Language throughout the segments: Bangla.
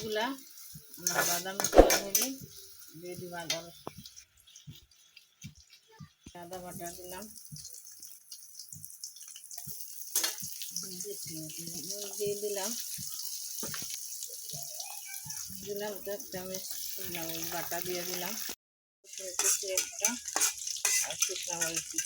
মশলাগুলা আমরা বাদাম করা হবে দিয়ে দিব আদা। আদা বাটা দিলাম। দিয়ে দিলাম। দিলাম তো শুকনা বাটা দিয়ে দিলাম। একটা আর শুকনা কুচি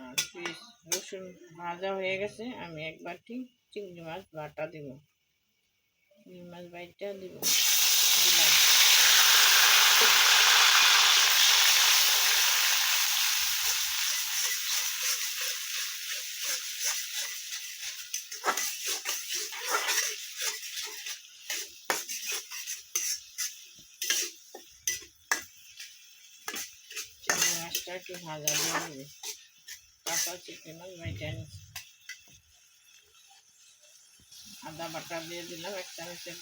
আর পিস রসুন ভাজা হয়ে গেছে, আমি এক বাটি চিংড়ি মাছ বাটা দিব। চিংড়ি মাছ বাইটা দিব। দিলাম। চিংড়ি মাছটা একটু ভাজা দিয়ে নেবে আদা বাটা দিয়ে দিলাম এক চামচের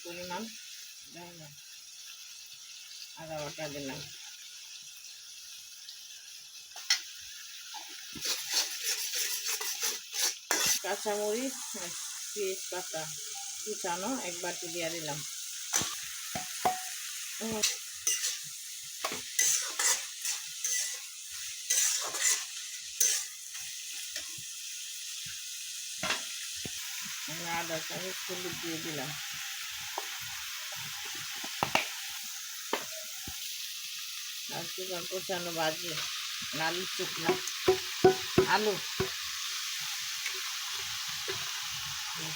আদা বাটা দিলাম। কাঁচামরিচ পেঁয়াজ পাতা কুচানো এক বাটি দিয়ে দিলাম। আদা চামচ হলুদ দিয়ে দিলাম। আর দিলাম কোচানো বাজি আলু শুকনা। আলু।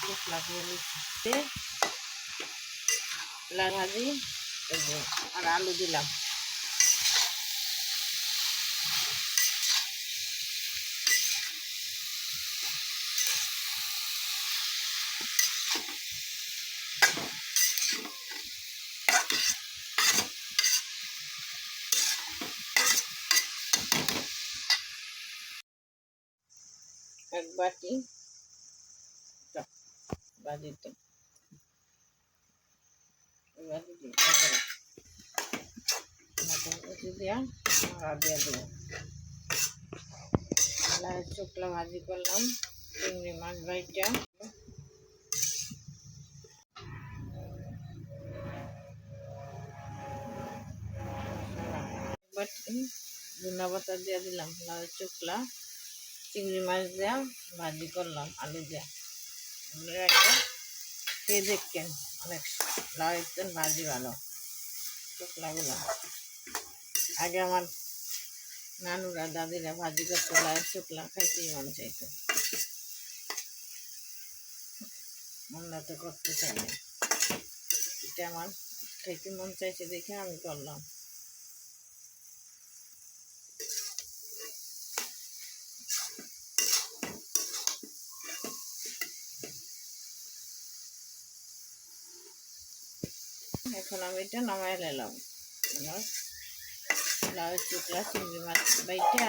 শুকনা করে ভাজি আর আলু দিলাম। এক বাটি টা, বাজিতে এই বাটি দিয়ে তারপরে মটন কুচি দিয়া আর দিয়ে দেবো লাল শুকলা ভাজি করলাম চিংড়ি মাছ বাইটা বাটি ধনা পাতা দিয়ে দিলাম লাল শুকলা চিংড়ি মাছ দেওয়া ভাজি করলাম, আলু দেওয়া আপনারা খেয়ে দেখছেন অনেক লাউ একজন ভাজি ভালো। শুকলাগুলো আগে আমার নানুরা দাদিরা ভাজি করতো, লাউয়ের শুকলা খাইতেই মন চাইতো। মনটা তো করতে চাই এটা আমার খাইতে মন চাইছে দেখে আমি করলাম। এখন আমি এটা নামাই নিলাম। লাউ শুকলা চিংড়ি মাছ বাইটা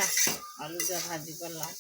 আলু দিয়ে ভাজি করলাম।